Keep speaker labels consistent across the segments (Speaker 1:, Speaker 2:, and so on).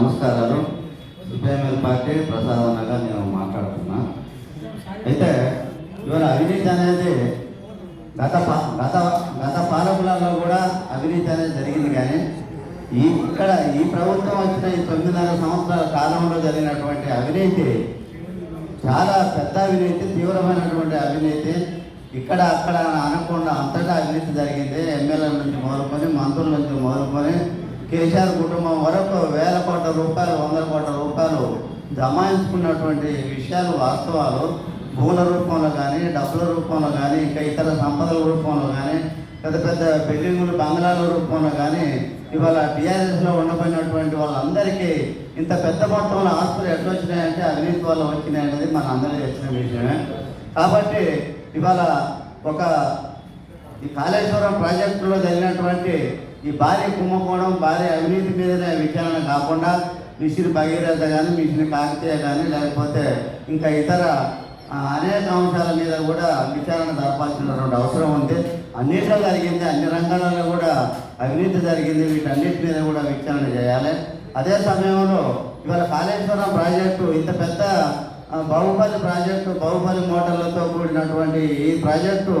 Speaker 1: నమస్కారాలు. CPML party ప్రసాదన్నగా నేను మాట్లాడుతున్నా. అయితే ఇవాళ అవినీతి అనేది గత గత గత పాలకులలో కూడా అవినీతి అనేది జరిగింది కానీ ఈ ఇక్కడ ఈ ప్రభుత్వం వచ్చిన ఈ తొమ్మిదిన్నర సంవత్సరాల కాలంలో జరిగినటువంటి అవినీతి చాలా పెద్ద అవినీతి తీవ్రమైనటువంటి అవినీతి ఇక్కడ అక్కడ అనకుండా అంతటా అవినీతి జరిగింది. ఎమ్మెల్యేల నుంచి మొదలుకొని మంత్రుల నుంచి మొదలుకొని కేసీఆర్ కుటుంబం వరకు వేల కోట్ల రూపాయలు వందల కోట్ల రూపాయలు జమాయించుకున్నటువంటి విషయాలు వాస్తవాలు భూముల రూపంలో కానీ డబ్బుల రూపంలో కానీ ఇంకా ఇతర సంపదల రూపంలో కానీ పెద్ద పెద్ద బిల్డింగులు బంగ్లాల రూపంలో కానీ ఇవాళ టీఆర్ఎస్లో ఉండబడినటువంటి వాళ్ళందరికీ ఇంత పెద్ద మొత్తంలో ఆస్తులు ఎట్లా వచ్చినాయంటే అవినీతి వల్ల వచ్చినాయి అనేది మన అందరికీ తెలిసిన విషయమే. కాబట్టి ఇవాళ ఒక ఈ కాళేశ్వరం ప్రాజెక్టులో జరిగినటువంటి ఈ భారీ కుంభకోణం భారీ అవినీతి మీదనే విచారణ కాకుండా మిషన్ భగీరథ కానీ మిషన్ కాకతీయ కానీ లేకపోతే ఇంకా ఇతర అనేక అంశాల మీద కూడా విచారణ జరపాల్సినటువంటి అవసరం ఉంది. అన్నింటిలో జరిగింది అన్ని రంగాలలో కూడా అవినీతి జరిగింది. వీటన్నిటి మీద కూడా విచారణ చేయాలి. అదే సమయంలో ఇవాళ కాళేశ్వరం ప్రాజెక్టు ఇంత పెద్ద బాహుబలి ప్రాజెక్టు బాహుబలి మోటార్లతో కూడినటువంటి ఈ ప్రాజెక్టు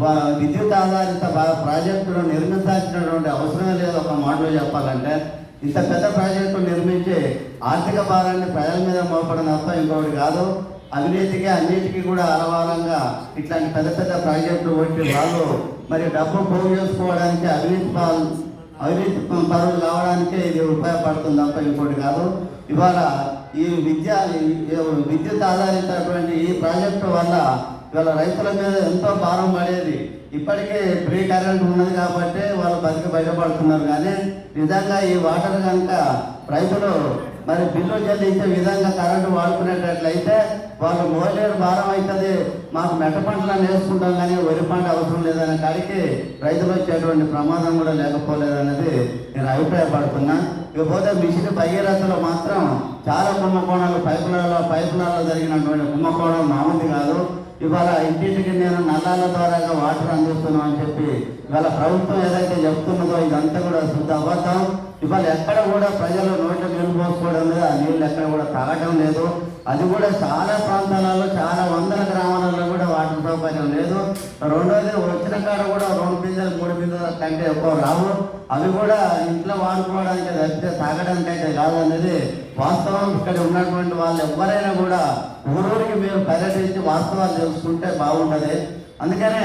Speaker 1: విద్యుత్ ఆధారిత బా- ప్రాజెక్టును నిర్మించాల్సినటువంటి అవసరం లేదు ఒక మాటలో చెప్పాలంటే. ఇంత పెద్ద ప్రాజెక్టు నిర్మించి ఆర్థిక భారాన్ని ప్రజల మీద మోపడం తప్ప ఇంకొకటి కాదు. అవినీతికి అన్నిటికీ కూడా అలవారంగా ఇట్లాంటి పెద్ద పెద్ద ప్రాజెక్టులు వచ్చి వాళ్ళు మరి డబ్బు పోగు చేసుకోవడానికి అవినీతి అవినీతి పరులు కావడానికే ఇది ఉపయోగపడుతుంది తప్ప ఇంకోటి కాదు. ఇవాళ ఈ విద్య విద్యుత్ ఆధారితటువంటి ఈ ప్రాజెక్టు వల్ల వీళ్ళ రైతుల మీద ఎంతో భారం పడేది? ఇప్పటికే ఫ్రీ కరెంట్ ఉన్నది కాబట్టి వాళ్ళు బతికి బయటపడుతున్నారు. కానీ నిజంగా ఈ వాటర్ కనుక రైతులు మరి బిల్లు చెల్లించే విధంగా కరెంటు వాడుకునేటట్లయితే వాళ్ళు మోలేరు భారం అవుతుంది మాకు మెట్ట పంటలను వేసుకుంటాం కానీ వరి పంట అవసరం లేదనే కాడికి రైతులు వచ్చేటువంటి ప్రమాదం కూడా లేకపోలేదనేది నేను అభిప్రాయపడుతున్నా. ఇకపోతే మిషన్ భగీరథలో మాత్రం చాలా కుంభకోణాలు పైపులలో పైపులలో జరిగినటువంటి కుంభకోణం మామూలు కాదు. ఇవాళ ఇంటింటికి నేను నల్లాల ద్వారాగా వాటర్ అందిస్తున్నాం అని చెప్పి ఇవాళ ప్రభుత్వం ఏదైతే చెప్తున్నదో ఇదంతా కూడా శుద్ధ అబద్ధం. ఇవాళ ఎక్కడ కూడా ప్రజలు నోట్లో నీళ్ళు పోసుకోవడం లేదు ఆ నీళ్ళు ఎక్కడ కూడా తాగడం లేదు. అది కూడా చాలా ప్రాంతాలలో చాలా వందల గ్రామాలలో కూడా వాటర్ సౌకర్యం లేదు. రెండోది వచ్చిన కాడ కూడా రెండు బిందెలు మూడు బిందెల కంటే ఎక్కువ రావు. అవి కూడా ఇంట్లో వాడుకోవడానికి తప్పితే తాగడానికి అయితే కాదనేది వాస్తవం ఇక్కడ ఉన్నటువంటి వాళ్ళు ఎవరైనా కూడా ఊరూరికి మీరు పర్యటించి వాస్తవాలు తెలుసుకుంటే బాగుంటుంది. అందుకనే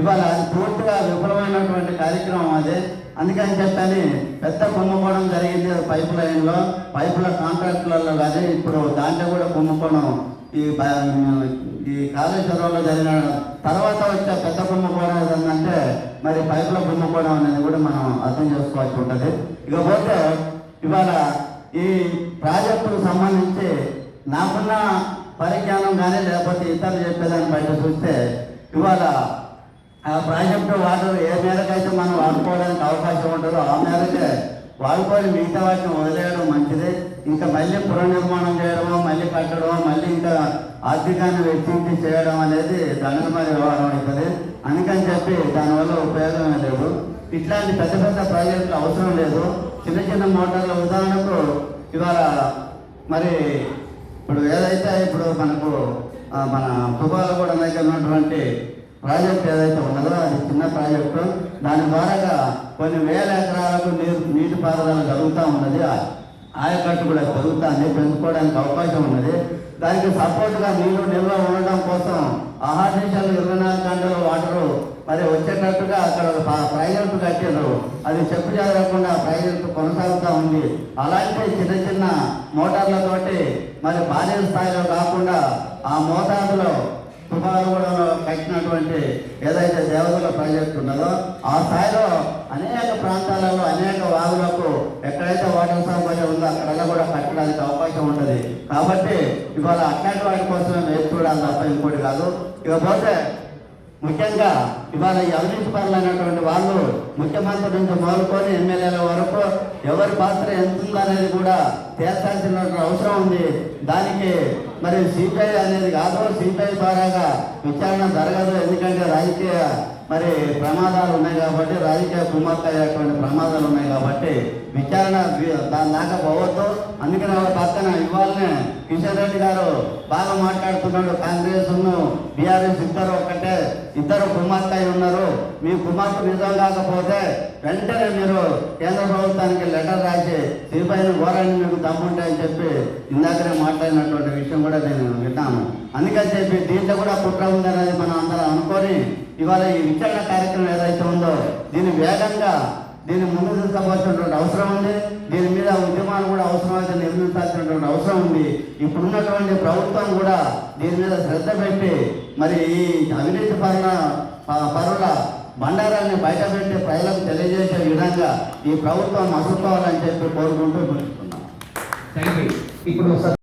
Speaker 1: ఇవాళ అది పూర్తిగా విఫలమైనటువంటి కార్యక్రమం అది. అందుకని చెప్పని పెద్ద కుంభకోణం జరిగింది పైప్ లైన్లో. పైపుల కాంట్రాక్టులలో కానీ ఇప్పుడు దాంట్లో కూడా కుంభకోణం ఈ ఈ కాళేశ్వరంలో జరిగిన తర్వాత వచ్చే పెద్ద కుంభకోణం ఏదంటే మరి పైపుల కుంభకోణం అనేది కూడా మనం అర్థం చేసుకోవాల్సి ఉంటుంది. ఇకపోతే ఇవాళ ఈ ప్రాజెక్టుకు సంబంధించి నాకున్న పరిజ్ఞానం కానీ లేకపోతే ఇతరులు చెప్పేదాన్ని బయట చూస్తే ఇవాళ ఆ ప్రాజెక్టు వాటర్ ఏ మేరకైతే మనం వాడుకోవడానికి అవకాశం ఉంటుందో ఆ మేరకే వాడుకొని మిగతా వాటిని వదిలేయడం మంచిది. ఇంకా మళ్ళీ పునర్నిర్మాణం చేయడమో మళ్ళీ కట్టడమో మళ్ళీ ఇంకా ఆర్థికాన్ని వెచ్చించి చేయడం అనేది దండనమైన వ్యవహారం అవుతుంది అందుకని చెప్పి దానివల్ల ఉపయోగం లేదు. ఇట్లాంటి పెద్ద పెద్ద ప్రాజెక్టులు అవసరం లేదు. చిన్న చిన్న మోటార్ల ఉదాహరణకు ఇవాళ మరి ఇప్పుడు ఏదైతే ఇప్పుడు మనకు మన తుబాలగూడ దగ్గర ఉన్నటువంటి ప్రాజెక్ట్ ఏదైతే ఉన్నదో అది చిన్న ప్రాజెక్టు. దాని ద్వారా కొన్ని వేల ఎకరాలకు నీరు నీటిపారుదల జరుగుతూ ఉన్నది. ఆయకట్టు కూడా పెరుగుతుంది పెంచుకోవడానికి అవకాశం ఉన్నది. దానికి సపోర్ట్గా నీళ్ళు నిల్వ ఉండడం కోసం ఆహార్నిషాలు ఇరవై నాలుగు గంటలు వాటరు మరి వచ్చేటట్టుగా అక్కడ ప్రైజెంట్ ప్రాజెక్టు కట్టారు అది చెప్పు జరగకుండా ప్రైజెంట్ ప్రాజెక్టు కొనసాగుతూ ఉంది. అలాంటి చిన్న చిన్న మోటార్లతోటి మరి భారీ స్థాయిలో కాకుండా ఆ మోతాదులో తుఫానుగూడలో కట్టినటువంటి ఏదైతే దేవతల ప్రాజెక్టు ఉన్నదో ఆ స్థాయిలో అనేక ప్రాంతాలలో అనేక వాగులకు ఎక్కడైతే వాటర్ సౌకర్యం ఉందో అక్కడ కూడా కట్టడానికి అవకాశం ఉంటుంది. కాబట్టి ఇవాళ అట్లాంటి వాటి కోసమే వేచి చూడాలి తప్ప ఇంకోటి కాదు. ఇకపోతే ముఖ్యంగా ఇవాళ ఈ అవినీతి అనేటువంటి వాళ్ళు ముఖ్యమంత్రి నుంచి మొదలుకొని ఎమ్మెల్యేల వరకు ఎవరి పాత్ర ఎంత ఉందనేది కూడా తేల్చాల్సిన అవసరం ఉంది. దానికి మరి సిపిఐ అనేది కాదు సిపిఐ ద్వారాగా విచారణ జరగదు. ఎందుకంటే రాజకీయ మరి ప్రమాదాలు ఉన్నాయి కాబట్టి రాజకీయ కుమార్తె అయ్యేటువంటి ప్రమాదాలు ఉన్నాయి కాబట్టి విచారణ దాని దాకా పోవద్దు. అందుకని వాళ్ళ పక్కన ఇవాళనే కిషన్ రెడ్డి గారు బాగా మాట్లాడుతున్నాడు. కాంగ్రెస్ బీఆర్ఎస్ ఇద్దరు ఒక్కటే ఇద్దరు కుమార్తె ఉన్నారు. మీ కుమార్తె నిజం కాకపోతే వెంటనే మీరు కేంద్ర ప్రభుత్వానికి లెటర్ రాసి సిపిఐని ఘోరాన్ని మీకు దమ్ముంటాయని చెప్పి ఇందాకనే మాట్లాడినటువంటి విషయం కూడా నేను విన్నాను. అందుకని చెప్పి దీంట్లో కూడా కుట్ర ఉందనేది మనం అందరం అనుకొని ఇవాళ ఈ విచారణ కార్యక్రమం ఏదైతే ఉందో దీన్ని వేగంగా దీన్ని ముందు తీసుకోవాల్సినటువంటి అవసరం ఉంది. దీని మీద ఉద్యమాలు కూడా అవసరమైతే నిర్మించాల్సినటువంటి అవసరం ఉంది. ఇప్పుడున్నటువంటి ప్రభుత్వం కూడా దీని మీద శ్రద్ధ పెట్టి మరి ఈ అవినీతి పరుల పరుల బండారాన్ని బయటపెట్టి ప్రజలకు తెలియజేసే విధంగా ఈ ప్రభుత్వం మసులుకోవాలని చెప్పి కోరుకుంటూ
Speaker 2: పిలుచుకున్నాం ఇప్పుడు